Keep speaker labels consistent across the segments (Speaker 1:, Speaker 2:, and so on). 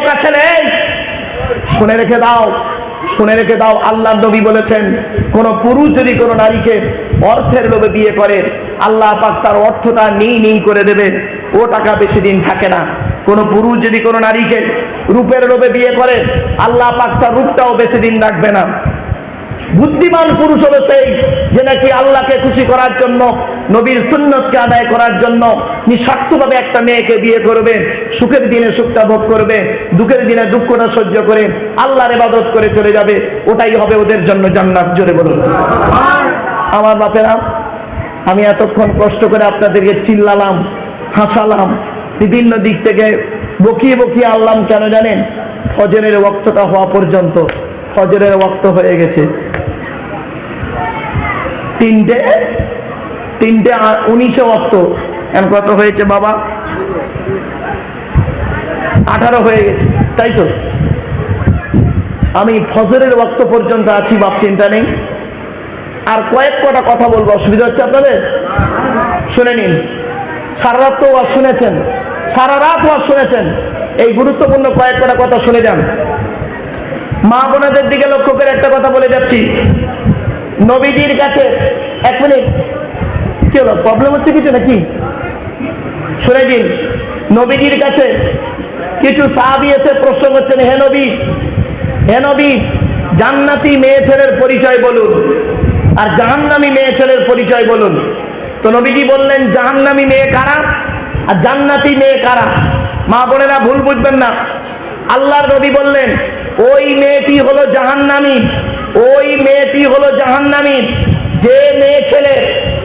Speaker 1: বোকা ছেলে এই, শুনে রেখে দাও শুনে রেখে দাও আল্লাহ নবী বলেছেন কোন পুরুষ যদি কোনো নারীকে অর্থের লোভে বিয়ে করে আল্লাহ পাক তার অর্থটা নেই নেই করে দেবে ও টাকা বেশি দিন থাকে না। কোন পুরুষ যদি কোনো নারীকে রূপের লোভে বিয়ে করে আল্লাহ পাক তার রূপটাও বেশি দিন রাখবে না। বুদ্ধিমান পুরুষ হলো সেই যে নাকি আল্লাহকে খুশি করার জন্য নবীর সুন্নতকে আদায় করার জন্য নিঃস্বার্থভাবে একটা মেয়েকে বিয়ে করবেন, সুখের দিনে সুখটা ভোগ করবে দুঃখের দিনে দুঃখটা সহ্য করে আল্লাহর ইবাদত করে চলে যাবে, ওটাই হবে ওদের জন্য জান্নাত, জোরে বলুন। আমার বাপেরা, আমি এতক্ষণ কষ্ট করে আপনাদেরকে চিল্লালাম, হাসালাম, বিভিন্ন দিক থেকে বকিয়ে বকিয়ে আনলাম, কেন জানেন? ফজরের ওক্তটা হওয়া পর্যন্ত ফজরের ওক্ত হয়ে গেছে। তিনটে তিনটে উনিশে ওক্ত এখন কত হয়েছে বাবা? আঠারো হয়ে গেছে, তাই তো? আমি ফজরের ওক্ত পর্যন্ত আছি, বাপ চিন্তা নেই। আর কয়েক কটা কথা বলব, অসুবিধা হচ্ছে আপনাদের? শুনে নিন। সারা রাত তো ওয়াজ শুনেছেন, সারা রাত ওয়াজ শুনেছেন। এই গুরুত্বপূর্ণ কয়েক কটা কথা শুনে যান। মা বোনাদের দিকে লক্ষ্য করে একটা কথা বলে যাচ্ছি। নবীজির কাছে, এক মিনিট। কি হলো প্রবলেম হচ্ছে কিছু নাকি? শুনে দিন। নবীজির কাছে কিছু সাহাবি এসে প্রশ্ন করছেন, হে নবী হে নবী, জান্নাতি মেয়ে ছেলের পরিচয় বলুন আর জাহান্নামী মেয়ে ছেলের পরিচয় বলুন। তো নবীজি বললেন, জাহান্নামী মেয়ে কারা আর জান্নাতি মেয়ে কারা? মা বোনেরা ভুল বুঝবেন না। আল্লাহর নবী বললেন, ওই মেয়েটি হলো জাহান্নামী, ওই মেয়েটি হলো জাহান্নামী। যে মেয়ে ছেলে,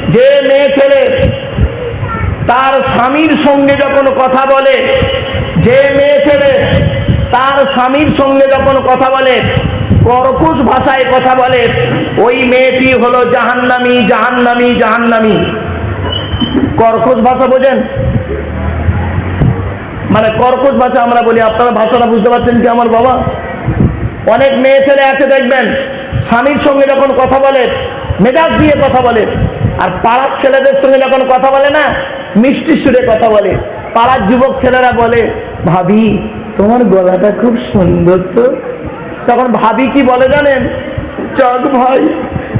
Speaker 1: যে মেয়ে ছেলে তার স্বামীর সঙ্গে যখন কথা বলে, যে মেয়ে ছেলে, তার স্বামীর সঙ্গে যখন কথা বলে, কর্কশ ভাষায় কথা বলে, ওই মেয়েটি হলো জাহান্নামি জাহান্নামি জাহান্নামি। কর্কশ ভাষা বোঝেন? মানে কর্কশ ভাষা আমরা বলি, আপনারা ভাষাটা বুঝতে পারছেন কি আমার বাবা? অনেক মেয়ে ছেলে আছে, দেখবেন, স্বামীর সঙ্গে যখন কথা বলে, মেজাজ দিয়ে কথা বলে, আর পাড়ার ছেলেদের সঙ্গে যখন কথা বলে না মিষ্টি সুরে কথা বলে। পাড়ার যুবক ছেলেরা বলে, ভাবি, তোমার গলাটা খুব সুন্দর তো। তখন ভাবি কি বলে জানেন? চাঁদ ভাই,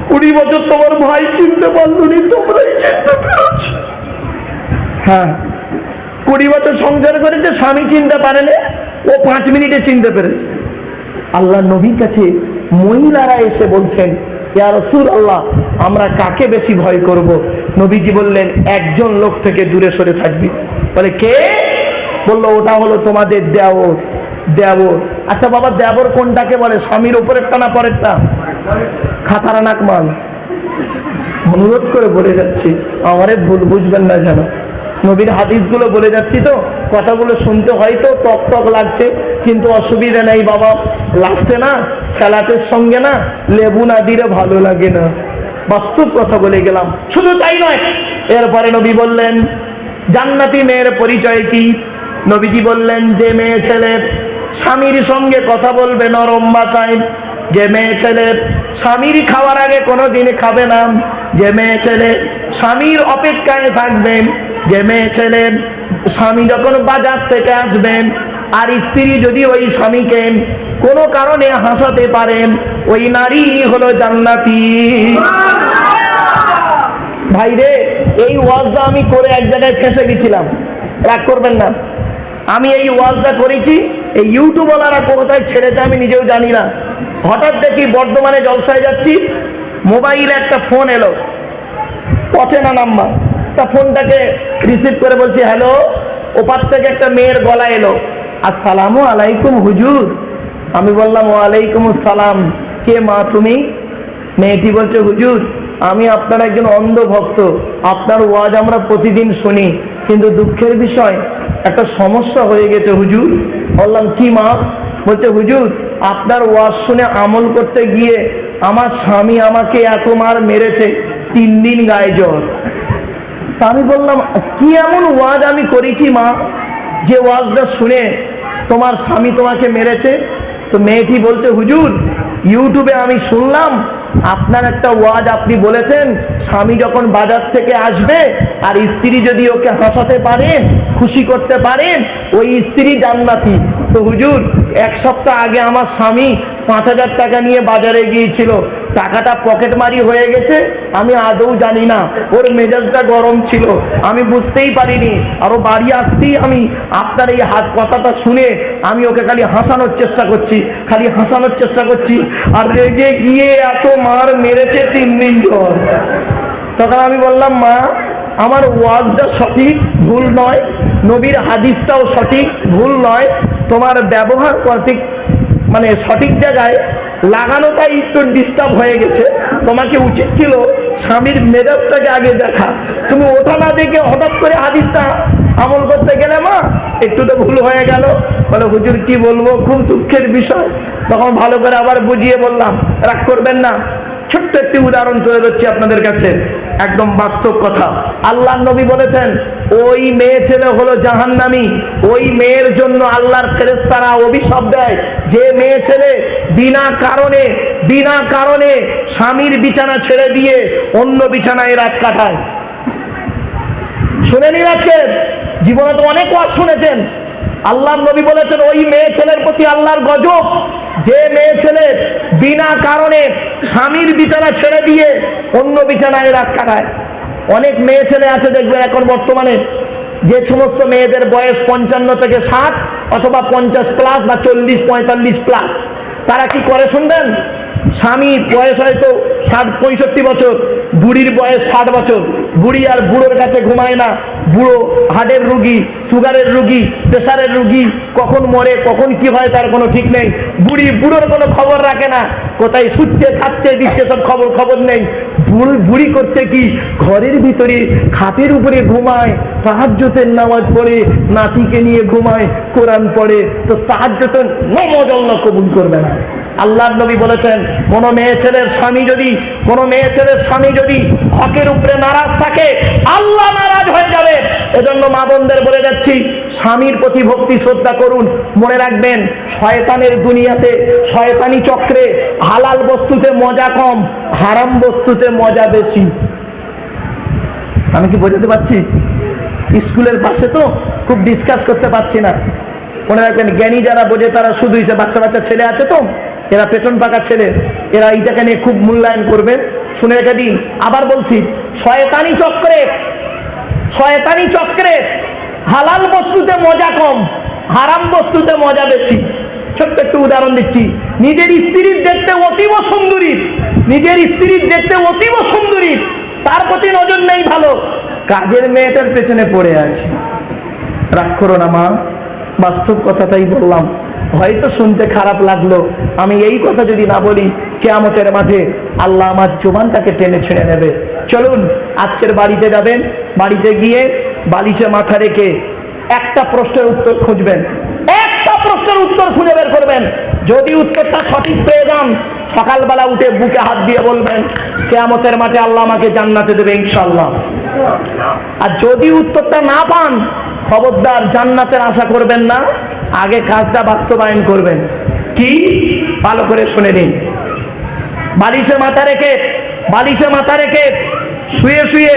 Speaker 1: কুড়ি বছর তোমার ভাই চিনতে পারল তোমরাই চিনতে পেরেছ। হ্যাঁ কুড়ি বছর সংসার করেছে, স্বামী চিনতে পারেনি, ও পাঁচ মিনিটে চিনতে পেরেছে। আল্লাহ নবীর কাছে মহিলারা এসে বলছেন, ইয়া রসুল আল্লাহ আমরা কাকে বেশি ভয় করব? নবীজি বললেন, একজন লোক থেকে দূরে সরে থাকবি। বলে, কে? বলল, ওটা হলো তোমাদের দেওর দেওর। আচ্ছা বাবা দেবর কোনটাকে বলে? স্বামীর ওপরেরটা না পরেরটা? খাতারা নাকমাল অনুরোধ করে বলে যাচ্ছি। আমারে ভুল বুঝবেন না যেন। নবীর হাদিসগুলো বলে যাচ্ছি তো, কথাগুলো শুনতে হয়তো টক টক লাগছে, কিন্তু অসুবিধা নেই বাবা। লাস্টে না স্যালাটের সঙ্গে না, লেবু না দিলে ভালো লাগে না। বাস্তব কথা বলে গেলাম। শুধু তাই নয়, এরপরে নবী বললেন, জান্নাতি মেয়ের পরিচয় কি? নবীজি বললেন, যে মেয়ে ছেলে স্বামীর সঙ্গে কথা বলবে নরম ভাষায় যে মেয়ে ছেলে স্বামীর খাওয়ার আগে কোনোদিন খাবে না, যে মেয়ে ছেলে স্বামীর অপেক্ষায় থাকবেন যে মেয়ে ছেলে স্বামী যখন বাজার থেকে আসবেন, আর স্ত্রী যদি ওই স্বামীকে কোনো কারণে হাসাতে পারেন ওই নারী হলো জান্নাতি। ভাই রে এই ওয়াজটা আমি করে এক জায়গায় ফেসে গেছিলাম। রাগ করবেন না। আমি এই ওয়াজটা করেছি, এই ইউটিউবওয়ালারা কোথায় ছেড়েছে আমি নিজেও জানি না। হঠাৎ দেখি বর্ধমানে জলসায় যাচ্ছি, মোবাইলে একটা ফোন এলো। অচেনা নাম্বার। তা ফোনটাকে রিসিভ করে বলছি, হ্যালো, ওপার থেকে একটা মেয়ের গলা এলো। আসসালামু আলাইকুম হুজুর। আমি বললাম, ওয়ালাইকুম আসসালাম। কে মা তুমি? মেয়েটি বলছে, হুজুর, আমি আপনার একজন অন্ধ ভক্ত। আপনার ওয়াজ আমরা প্রতিদিন শুনি। কিন্তু দুঃখের বিষয়, একটা সমস্যা হয়ে গেছে, হুজুর। বললাম, কি মা? বলছে, হুজুর, আপনার ওয়াজ শুনে আমল করতে গিয়ে আমার স্বামী আমাকে এত মার মেরেছে, তিন দিন গায়ে জ্বর। তা আমি বললাম, কি এমন ওয়াজ আমি করেছি মা? যে ওয়াজটা শুনে তোমার স্বামী তোমাকে মেরেছে? তো মেয়েটি বলছে, হুজুর ইউটিউবে আমি শুনলাম, আপনার একটা ওয়াজ আপনি বলেছেন, স্বামী যখন বাজার থেকে আসবে আর স্ত্রী যদি ওকে হাসাতে পারে, খুশি করতে পারে, ওই স্ত্রী জান্নাতি। তো হুজুর, এক সপ্তাহ আগে আমার স্বামী পাঁচ হাজার টাকা নিয়ে বাজারে গিয়েছিল। টাকাটা পকেট মারি হয়ে গেছে, আমি আদৌ জানি না। ওর মেজাজটা গরম ছিল, আমি বুঝতেই পারিনি। আরও বাড়ি আসতেই আমি আপনার এই হাত কথাটা শুনে আমি ওকে খালি হাসানোর চেষ্টা করছি, খালি হাসানোর চেষ্টা করছি। আর রেগে গিয়ে এত মার মেরেছে তিন দিন জ্বর তখন আমি বললাম, মা, আমার ওয়াজটা সঠিক, ভুল নয়। নবীর হাদিসটাও সঠিক, ভুল নয়। তোমার ব্যবহার সঠিক মানে সঠিক জায়গায় লাগানোটাই একটু ডিস্টার্ব হয়ে গেছে। তোমাকে উচিত ছিল স্বামীর মেজাজটাকে আগে দেখা। তুমি ওটা না দেখে হঠাৎ করে হাদিসটা আমল করতে গেলে মা, একটু তো ভুল হয়ে গেল। বলে, হুজুর, কি বলব? খুব দুঃখের বিষয়। তখন ভালো করে আবার বুঝিয়ে বললাম, রাগ করবেন না। ছোট্ট একটি উদাহরণ তুলে ধরছি আপনাদের কাছে। একদম বাস্তব কথা। আল্লাহ নবী বলেছেন, ওই মেয়ে ছেলে হলো জাহান্নামি। ওই মেয়ের জন্য আল্লাহর ফেরেস্তারা অভিশাপ দেয়। যে মেয়ে ছেলে বিনা কারণে বিনা কারণে স্বামীর বিছানা ছেড়ে দিয়ে অন্য বিছানায় রাত কাটায়। শুনে নিন আজকে, জীবনে তো অনেক ওয়াজ শুনেছেন। আল্লাহ নবী বলেছেন, ওই মেয়ে ছেলের প্রতি আল্লাহর গজব। যে মেয়ে ছেলে বিনা কারণে স্বামীর বিছানা ছেড়ে দিয়ে অন্য বিছানায় রাত কাটায়। অনেক মেয়ে ছেলে আছে দেখবেন এখন বর্তমানে, যে সমস্ত মেয়েদের বয়স পঞ্চান্ন থেকে ষাট অথবা পঞ্চাশ প্লাস বা চল্লিশ, পঁয়তাল্লিশ প্লাস তারা কি করে শুনবেন? স্বামী বয়স হয়তো ষাট, পঁয়ষট্টি বছর, বুড়ির বয়স ষাট বছর, বুড়ি আর বুড়োর কাছে ঘুমায় না। বুড়ো হার্টের রুগী, সুগারের রুগী, প্রেশারের রুগী, কখন মরে, কখন কি হয় তার কোনো ঠিক নেই। বুড়ি, বুড়োর কোনো খবর রাখে না। কোথায় শুচ্ছে, খাচ্ছে, দিচ্ছে সব খবর খবর নেই। বুড়ি করছে কি? ঘরের ভিতরে খাটের উপরে ঘুমায় তাহাজ্যতের নামাজ পড়ে, নাতিকে নিয়ে ঘুমায়, কোরআন পড়ে, তো তাহাজ্যত নমজ আল্লাহ কবুল করবে না। আল্লাহ নবী বলেছেন, কোন মেয়ে ছেলের স্বামী যদি, কোন মেয়ে ছেলের স্বামী যদি হকের উপরে নারাজ থাকে, আল্লাহ নারাজ হয়ে যাবে। এজন্য মা বোনদের বলে যাচ্ছি, স্বামীর প্রতি ভক্তি, শ্রদ্ধা করুন। মনে রাখবেন, শয়তানের দুনিয়াতে, শয়তানি চক্রে হালাল বস্তুতে মজা কম, হারাম বস্তুতে মজা বেশি। আমি কি বোঝাতে পারছি? স্কুলের পাশে তো খুব ডিসকাস করতে পারছি না। মনে রাখবেন, জ্ঞানী যারা বোঝে তারা শুধু যে বাচ্চা বাচ্চা ছেলে আছে তো এরা পেছন পাকা ছেলে, এরা এইটাকে নিয়ে খুব মূল্যায়ন করবে। শুনে রেখে দিন আবার বলছি, শয়তানি চক্রে শয়তানি চক্রে হালাল বস্তুতে মজা কম, হারাম বস্তুতে মজা বেশি। ছোট্ট একটু উদাহরণ দিচ্ছি, নিজের স্ত্রীর দেখতে অতীব সুন্দরী, নিজের স্ত্রীর দেখতে অতীব সুন্দরী, তার প্রতি নজর নেই ভালো, কাজের মেয়েটার পেছনে পড়ে আছে। রাগ করো না মা, বাস্তব কথাটাই বললাম। হয়তো শুনতে খারাপ লাগল। আমি এই কথা যদি না বলি, কেয়ামতের মাঝে আল্লাহ আমার জোবানটাকে টেনে ছেড়ে নেবে চলুন, আজকের বাড়িতে যাবেন, বাড়িতে গিয়ে বালিশে মাথা রেখে একটা প্রশ্নের উত্তর খুঁজবেন। একটা প্রশ্নের উত্তর খুঁজে বের করবেন। যদি উত্তরটা সঠিক পেয়ে যান, সকালবেলা উঠে বুকে হাত দিয়ে বলবেন, কেয়ামতের মাঠে আল্লাহ আমাকে জান্নাতে দেবে ইনশাল্লাহ আর যদি উত্তরটা না পান, খবরদার জান্নাতের আশা করবেন না। আগে কাজটা বাস্তবায়ন করবেন। কি? ভালো করে শুনে নিন। বালিশে মাথা রেখে বালিশে মাথা রেখে শুয়ে শুয়ে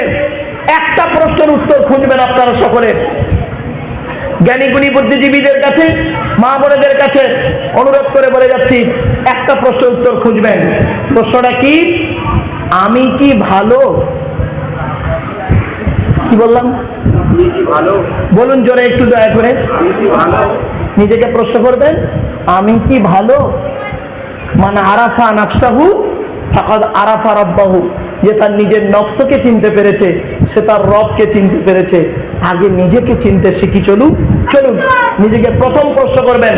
Speaker 1: একটা প্রশ্নের উত্তর খুঁজবেন আপনারা সকলে। জ্ঞানীগুণী বুদ্ধিজীবীদের কাছে মা বোনেদের কাছে অনুরোধ করে বলে যাচ্ছি একটা প্রশ্নের উত্তর খুঁজবেন। প্রশ্নটা কি? আমি কি ভালো? কি বললাম? বলুন জোরে একটু দয়া করে।
Speaker 2: আমি কি ভালো?
Speaker 1: নিজেকে প্রশ্ন করবেন, আমি কি ভালো? মানে আরাফা নাফসাহু, ফাকাদ আরাফা রব্বাহু। যে তার নিজের নফসকে চিনতে পেরেছে, সে তার রবকে চিনতে পেরেছে। আগে নিজেকে চিনতে শিখি, চলুন চলুন। নিজেকে প্রথম প্রশ্ন করবেন।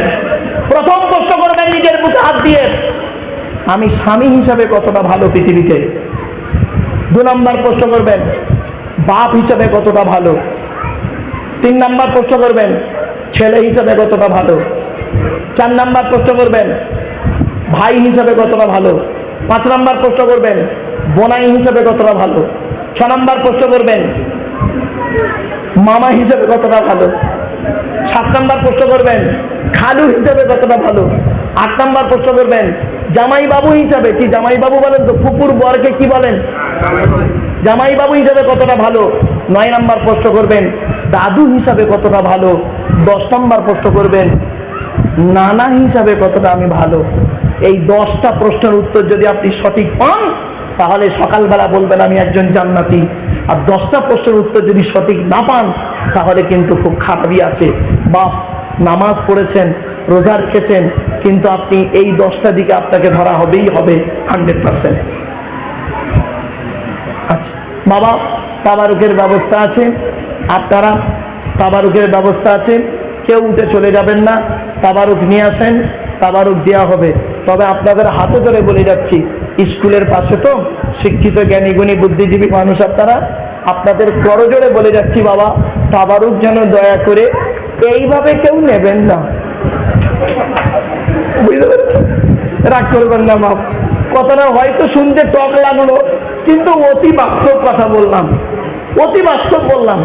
Speaker 1: প্রথম প্রশ্ন করবেন নিজের মুখে হাত দিয়ে। আমি স্বামী হিসাবে কতটা ভালো পৃথিবীতে? দু নম্বর প্রশ্ন করবেন, বাপ হিসাবে কতটা ভালো? তিন নম্বর প্রশ্ন করবেন ছেলে হিসাবে কতটা ভালো? চার নাম্বার প্রশ্ন করবেন, ভাই হিসাবে কতটা ভালো? পাঁচ নাম্বার প্রশ্ন করবেন, বোনাই হিসাবে কতটা ভালো? ছ নাম্বার প্রশ্ন করবেন, মামা হিসাবে কতটা ভালো? সাত নাম্বার প্রশ্ন করবেন, খালু হিসাবে কতটা ভালো? আট নাম্বার প্রশ্ন করবেন জামাই বাবু হিসাবে, কি জামাই বাবু বলেন তো, কুকুর বরকে কি বলেন? জামাই বাবু হিসাবে কতটা ভালো? নয় নাম্বার প্রশ্ন করবেন, দাদু হিসাবে কতটা ভালো? দশ নম্বর প্রশ্ন করবেন, নানা হিসাবে কতটা আমি ভালো। এই দশটা প্রশ্নের উত্তর যদি আপনি সঠিক পান, তাহলে সকালবেলা বলবেন আমি একজন জান্নাতি। আর দশটা প্রশ্নের উত্তর যদি সঠিক না পান, তাহলে কিন্তু খুব খারাপই আছে। বাপ নামাজ পড়েছেন, রোজা রেখেছেন, কিন্তু আপনি এই দশটা দিকে আপনাকে ধরা হবেই হবে হান্ড্রেড পার্সেন্ট। আচ্ছা বাবা, তাবারুকের ব্যবস্থা আছে। আপনারা তাবারুকের ব্যবস্থা আছে। কেউ উঠে চলে যাবেন না। তাবারুক নিয়ে আসেন, তাবারুক দেওয়া হবে। তবে আপনাদের হাতে ধরে বলে যাচ্ছি, স্কুলের পাশে তো শিক্ষিত জ্ঞানী গুণী বুদ্ধিজীবী মানুষ আপনারা, আপনাদের করজোড়ে বলে যাচ্ছি বাবা, তাবারুক যেন দয়া করে এইভাবে কেউ নেবেন না। রাগ করবেন না বাপ কথাটা হয়তো শুনতে টক লাগল, কিন্তু অতি বাস্তব কথা বললাম। অতি বাস্তব বললাম।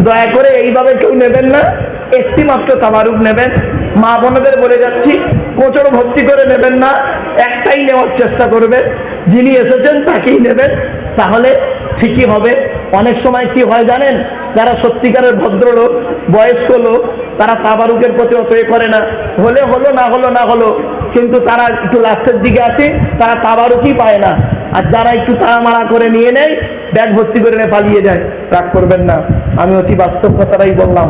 Speaker 1: দয়া করে এইভাবে কেউ নেবেন না। একটি মাত্র তামারুক নেবেন। মা বোনদের বলে যাচ্ছি কোচর ভর্তি করে নেবেন না। একটাই নেওয়ার চেষ্টা করবে। যিনি এসেছেন তাকেই নেবেন। তাহলে ঠিকই হবে। অনেক সময় কি হয় জানেন? যারা সত্যিকারের ভদ্রলোক, বয়স্ক লোক, তারা তাবারুকের প্রতি অত করে না। হলে হলো, না হলো না হলো। কিন্তু তারা একটু লাস্টের দিকে আছে, তারা তাবারুকই পায় না। আর যারা একটু তাড়ামাড়া করে নিয়ে নেয়, ব্যাগ ভর্তি করে নিয়ে পালিয়ে যায়। রাগ করবেন না। আমি অতি বাস্তব কথাটাই বললাম।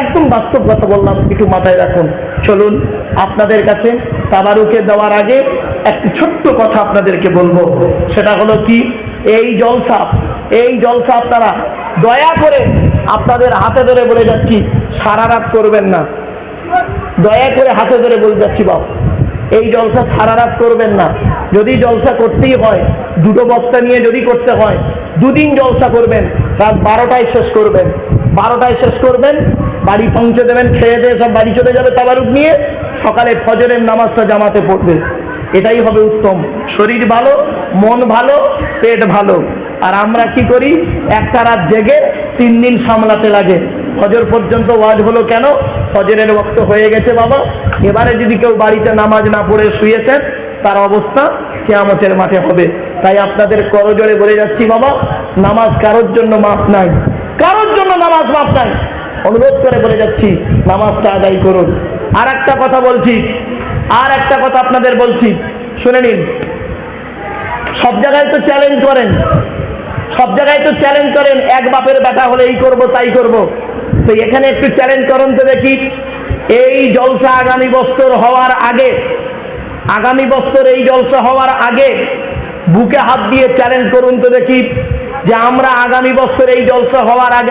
Speaker 1: একদম বাস্তব কথা বললাম, একটু মাথায় রাখুন। চলুন, আপনাদের কাছে তাবারুকে দেওয়ার আগে একটি ছোট্ট কথা আপনাদেরকে বলব। সেটা হলো কি? এই জলসা এই জলসা আপনারা দয়া করে আপনাদের হাতে ধরে বলে যাচ্ছি, সারা রাত করবেন না। দয়া করে হাতে ধরে বলে যাচ্ছি, বাপ। এই জলসা সারা রাত করবেন না। যদি জলসা করতেই হয়, দুটো বক্তা নিয়ে যদি করতে হয়, দুদিন জলসা করবেন। রাত বারোটায় শেষ করবেন। বারোটায় শেষ করবেন, বাড়ি পৌঁছে দেবেন, খেয়ে দিয়ে সব বাড়ি চলে যাবে তাবারুক নিয়ে। সকালে ফজরের নামাজটা জামাতে পড়বে। এটাই হবে উত্তম। শরীর ভালো, মন ভালো, পেট ভালো। আর আমরা কি করি? একটা রাত জেগে তিন দিন সামলাতে লাগে। ফজর পর্যন্ত ওয়াজ হলো কেন? ফজরের বক্ত হয়ে গেছে বাবা। এবারে যদি কেউ বাড়িতে নামাজ না পড়ে শুয়েছেন, তার অবস্থা কেয়ামতের মাঠে হবে। তাই আপনাদের করজোড়ে বলে যাচ্ছি বাবা নামাজ কারোর জন্য মাপ নাই। কারোর জন্য নামাজ মাপ নাই। অনুরোধ করে বলে যাচ্ছি, নামাজটা আদায় করুন। আর একটা কথা বলছি আর একটা কথা আপনাদের বলছি, শুনে নিন। সব জায়গায় তো চ্যালেঞ্জ করেন। সব জায়গায় তো চ্যালেঞ্জ করেন, এক বাপের বেটা হলে এই করব, তাই করব। তো এখানে একটু চ্যালেঞ্জ করুন তো দেখি। এই জলসা আগামী বছর হওয়ার আগে, আগামী বছর এই জলসা হওয়ার আগে, বুকে হাত দিয়ে চ্যালেঞ্জ করুন তো দেখি। যে আমরা আগামী বছর এই জলসা হওয়ার আগে